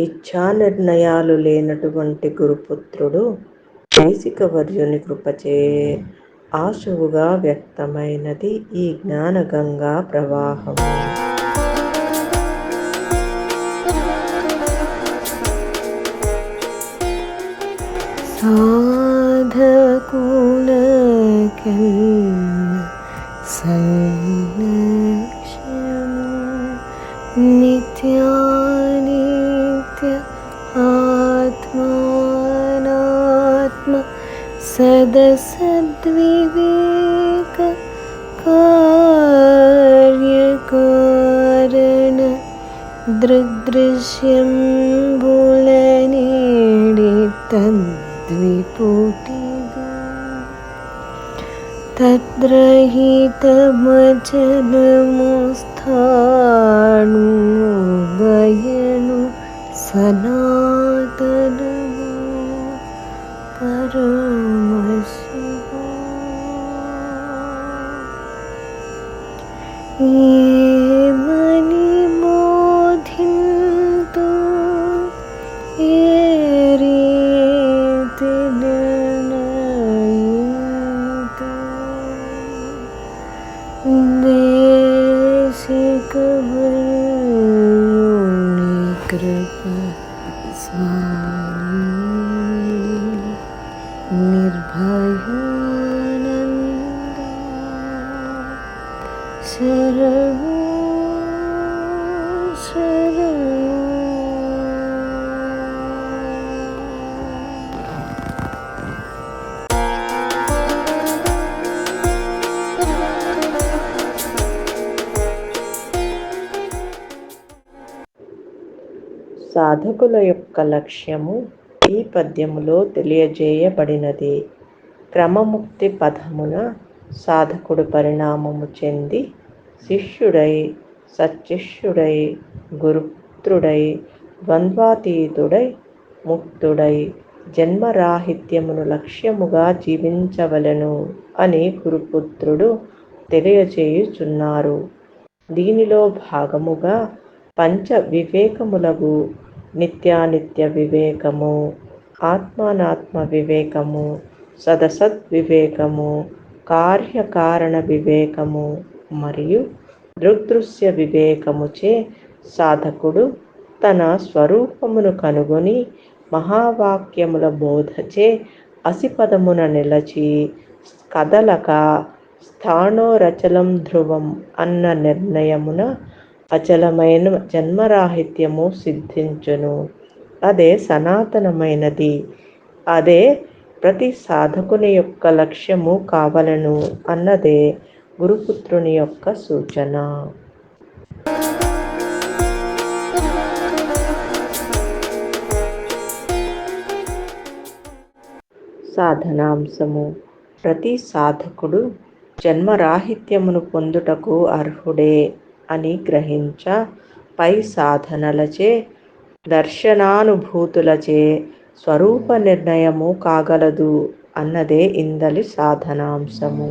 ఇచ్ఛానిర్ణయాలు లేనటువంటి గురుపుత్రుడు నైసిక వర్యుని కృపచే ఆశువుగా వ్యక్తమైనది ఈ జ్ఞానగంగా ప్రవాహం. సాధకుణ సైన സദസദ്വിവേക കാര്യകാരണ ദൃദൃശ്യം ബുലനേടി തദ്വിപൂട്ടിത തദ്രഹിതമചനമുസ്ഥാണു ഭയണു സനാ परमशिवा ये मनिबोधिन्तु ये रीति निर्णयन्तु देशिकवरुणि సాధకుల యొక్క లక్ష్యము ఈ పద్యములో తెలియజేయబడినది. క్రమముక్తి పదమున సాధకుడు పరిణామము చెంది శిష్యుడై సత్యష్యుడై గురుపుత్రుడై ద్వంద్వాతీతుడై ముక్తుడై జన్మరాహిత్యమును లక్ష్యముగా జీవించవలెను అని గురుపుత్రుడు తెలియచేయుచున్నారు. దీనిలో భాగముగా పంచ వివేకములగు నిత్యానిత్య వివేకము ఆత్మానాత్మ వివేకము సదసద్ వివేకము కార్యకారణ వివేకము మరియు దృగ్దృశ్య వివేకముచే సాధకుడు తన స్వరూపమును కనుగొని మహావాక్యముల బోధచే అసిపదమున నిలచి కదలక స్థానోరచలం ధ్రువం అన్న నిర్ణయమున అచలమైన జన్మరాహిత్యము సిద్ధించును. అదే సనాతనమైనది. అదే ప్రతి సాధకుని యొక్క లక్ష్యము కావలను అన్నదే గురుపుత్రుని యొక్క సూచన. సాధనాంశము. ప్రతి సాధకుడు జన్మరాహిత్యమును పొందుటకు అర్హుడే అని గ్రహించ పై సాధనలచే దర్శనానుభూతులచే స్వరూప నిర్ణయము కాగలదు అన్నదే ఇందలి సాధనాంశము.